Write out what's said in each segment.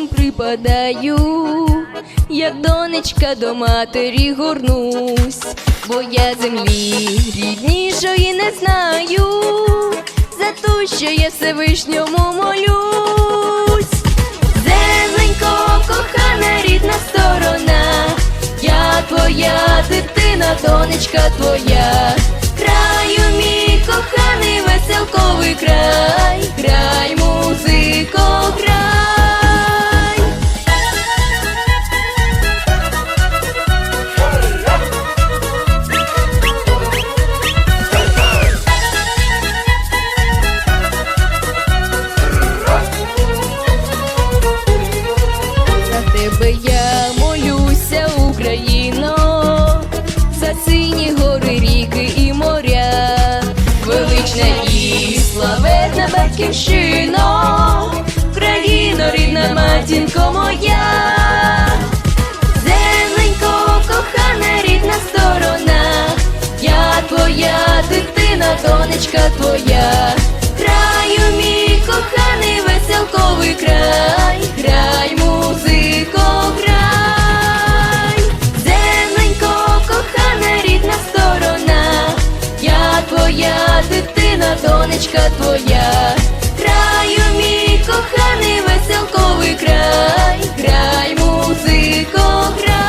припадаю, як донечка до матері горнусь, бо я землі ріднішої не знаю, за ту, що я Всевишньому молюсь. Земленько, кохана рідна сторона, я твоя дитина, донечка твоя, батьківщино, країно, рідна матінко моя, зеленько кохана рідна сторона, я твоя дитина, донечка твоя, краю мій коханий веселковий край, край, музико, край.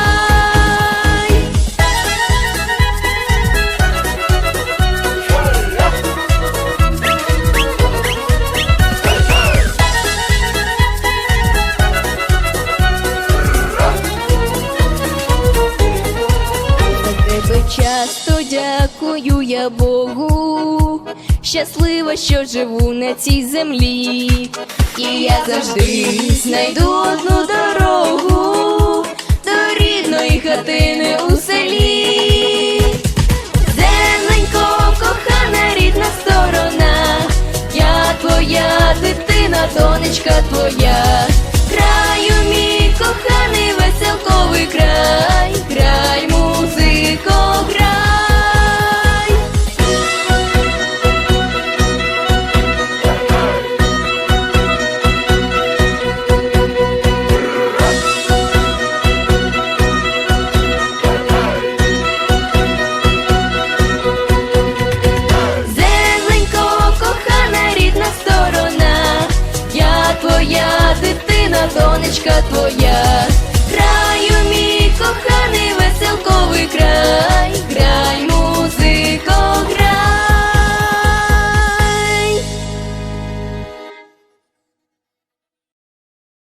Тебе часто дякую я Богу, щаслива, що живу на цій землі, і я завжди знайду одну дорогу до рідної хатини у селі. Зеленько, кохана рідна сторона, я твоя дитина, донечка твоя, донечка твоя.